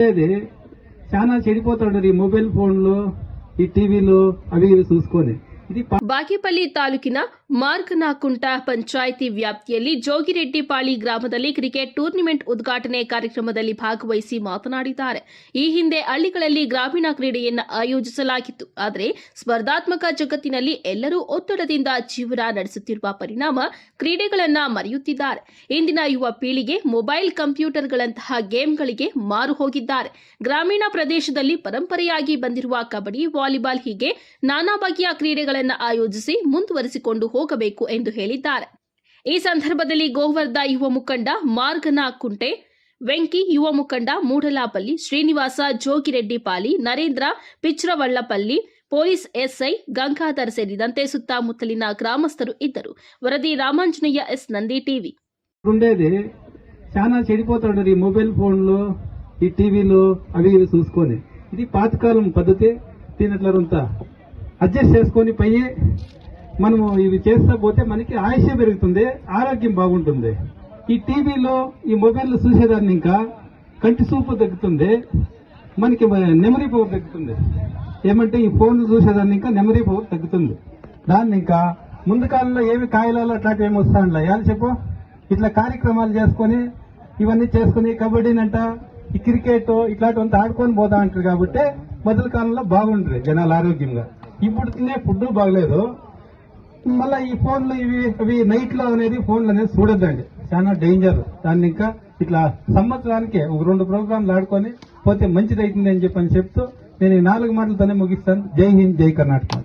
అనేది చాలా చెడిపోతాడు ఈ మొబైల్ ఫోన్లు ఈ టీవీలు అవి ఇవి చూసుకొని. ಬಾಗೇಪಲ್ಲಿ ತಾಲೂಕಿನ ಮಾರ್ಗನಾಕುಂಟ ಪಂಚಾಯಿತಿ ವ್ಯಾಪ್ತಿಯಲ್ಲಿ ಜೋಗಿರೆಡ್ಡಿಪಾಳಿ ಗ್ರಾಮದಲ್ಲಿ ಕ್ರಿಕೆಟ್ ಟೂರ್ನಿಮೆಂಟ್ ಉದ್ಘಾಟನೆ ಕಾರ್ಯಕ್ರಮದಲ್ಲಿ ಭಾಗವಹಿಸಿ ಮಾತನಾಡಿದ್ದಾರೆ. ಈ ಹಿಂದೆ ಹಳ್ಳಿಗಳಲ್ಲಿ ಗ್ರಾಮೀಣ ಕ್ರೀಡೆಯನ್ನು ಆಯೋಜಿಸಲಾಗಿತ್ತು. ಆದರೆ ಸ್ಪರ್ಧಾತ್ಮಕ ಜಗತ್ತಿನಲ್ಲಿ ಎಲ್ಲರೂ ಒತ್ತಡದಿಂದ ಜೀವನ ನಡೆಸುತ್ತಿರುವ ಪರಿಣಾಮ ಕ್ರೀಡೆಗಳನ್ನು ಮರೆಯುತ್ತಿದ್ದಾರೆ. ಇಂದಿನ ಯುವ ಪೀಳಿಗೆ ಮೊಬೈಲ್ ಕಂಪ್ಯೂಟರ್ಗಳಂತಹ ಗೇಮ್ಗಳಿಗೆ ಮಾರು ಹೋಗಿದ್ದಾರೆ. ಗ್ರಾಮೀಣ ಪ್ರದೇಶದಲ್ಲಿ ಪರಂಪರೆಯಾಗಿ ಬಂದಿರುವ ಕಬಡ್ಡಿ, ವಾಲಿಬಾಲ್ ಹೀಗೆ ನಾನಾ ಬಗೆಯ ಕ್ರೀಡೆಗಳನ್ನು ಆಯೋಜಿಸಿ ಮುಂದುವರಿಸಿಕೊಂಡು ಹೋಗಬೇಕು ಎಂದು ಹೇಳಿದ್ದಾರೆ ಈ ಸಂದರ್ಭದಲ್ಲಿ ಗೋವರ್ಧ ಯುವ ಮುಖಂಡ ಮಾರ್ಗನ ಕುಂಟೆ ವೆಂಕಿ ಯುವ ಮುಖಂಡ ಮೂಡಲಾಪಲ್ಲಿ ಶ್ರೀನಿವಾಸ ಜೋಗಿರೆಡ್ಡಿ ಪಾಲಿ ನರೇಂದ್ರ ಪಿಚ್ರವಳ್ಳಪಲ್ಲಿ ಪೊಲೀಸ್ ಎಸ್ಐ ಗಂಗಾಧರ್ ಸೇರಿದಂತೆ ಸುತ್ತಮುತ್ತಲಿನ ಗ್ರಾಮಸ್ಥರು ಇದ್ದರು ವರದಿ ರಾಮಾಂಜನೇಯ ಎಸ್ ನಂದಿ ಟಿವಿ ఉండేది చాలా చెడిపోతాడు ఈ మొబైల్ ఫోన్లు ఈ టీవీలు అవి ఇవి చూసుకొని ఇది పాతకాలం పద్ధతి తినట్లంత అడ్జస్ట్ చేసుకొని పోయి మనము ఇవి చేస్తా పోతే మనకి ఆయుష పెరుగుతుంది ఆరోగ్యం బాగుంటుంది. ఈ టీవీలో ఈ మొబైల్ చూసేదాన్ని ఇంకా కంటి చూపు తగ్గుతుంది మనకి నెమరీ పవర్ తగ్గుతుంది. ఏమంటే ఈ ఫోన్లు చూసేదాన్ని ఇంకా నెమరీ పవర్ తగ్గుతుంది. దాన్ని ఇంకా ముందు కాలంలో ఏమి కాయలలో అట్లాంటివి ఏమి వస్తాండ్లా ఏం చెప్పు. ఇట్లా కార్యక్రమాలు చేసుకొని ఇవన్నీ చేసుకుని కబడ్డీనంట ఈ క్రికెట్ ఇట్లాంటివంతా ఆడుకొని పోతా అంటారు కాబట్టి మొదటి కాలంలో బాగుండ్రి జనాలు ఆరోగ్యంగా. ఇప్పుడు తినే ఫుడ్ బాగలేదు. మళ్ళీ ఈ ఫోన్లు ఇవి అవి నైట్లో అనేది ఫోన్లు అనేది చూడొద్దండి. చాలా డేంజర్ దాన్ని ఇంకా ఇట్లా సంవత్సరానికి ఒక రెండు ప్రోగ్రాంలు ఆడుకొని పోతే మంచిది అవుతుంది అని చెప్పని చెప్తూ నేను ఈ నాలుగు మాటలతోనే ముగిస్తాను. జై హింద్ జై కర్ణాటక.